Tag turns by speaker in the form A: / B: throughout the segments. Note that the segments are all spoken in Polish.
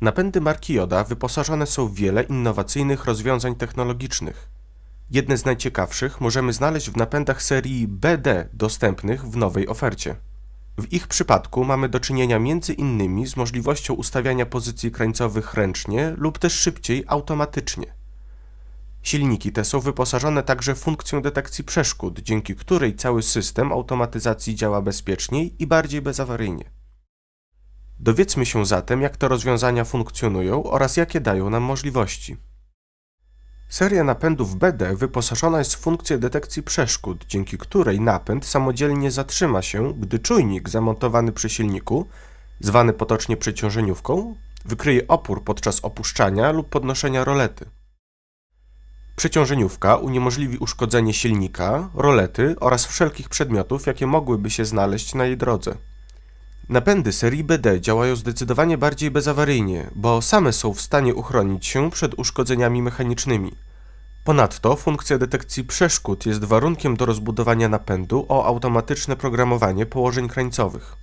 A: Napędy marki Joda wyposażone są w wiele innowacyjnych rozwiązań technologicznych. Jedne z najciekawszych możemy znaleźć w napędach serii BD dostępnych w nowej ofercie. W ich przypadku mamy do czynienia innymi z możliwością ustawiania pozycji krańcowych ręcznie lub też szybciej automatycznie. Silniki te są wyposażone także w funkcję detekcji przeszkód, dzięki której cały system automatyzacji działa bezpieczniej i bardziej bezawaryjnie. Dowiedzmy się zatem, jak te rozwiązania funkcjonują oraz jakie dają nam możliwości. Seria napędów BD wyposażona jest w funkcję detekcji przeszkód, dzięki której napęd samodzielnie zatrzyma się, gdy czujnik zamontowany przy silniku, zwany potocznie przeciążeniówką, wykryje opór podczas opuszczania lub podnoszenia rolety. Przeciążeniówka uniemożliwi uszkodzenie silnika, rolety oraz wszelkich przedmiotów, jakie mogłyby się znaleźć na jej drodze. Napędy serii BD działają zdecydowanie bardziej bezawaryjnie, bo same są w stanie uchronić się przed uszkodzeniami mechanicznymi. Ponadto funkcja detekcji przeszkód jest warunkiem do rozbudowania napędu o automatyczne programowanie położeń krańcowych.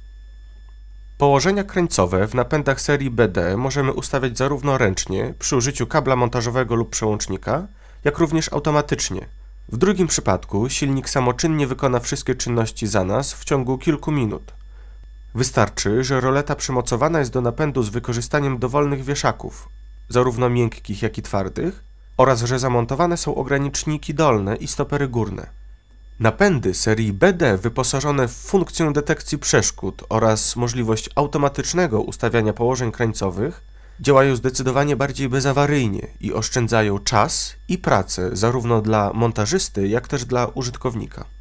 A: Położenia krańcowe w napędach serii BD możemy ustawiać zarówno ręcznie przy użyciu kabla montażowego lub przełącznika, jak również automatycznie. W drugim przypadku silnik samoczynnie wykona wszystkie czynności za nas w ciągu kilku minut. Wystarczy, że roleta przymocowana jest do napędu z wykorzystaniem dowolnych wieszaków, zarówno miękkich, jak i twardych, oraz że zamontowane są ograniczniki dolne i stopery górne. Napędy serii BD wyposażone w funkcję detekcji przeszkód oraz możliwość automatycznego ustawiania położeń krańcowych działają zdecydowanie bardziej bezawaryjnie i oszczędzają czas i pracę zarówno dla montażysty, jak też dla użytkownika.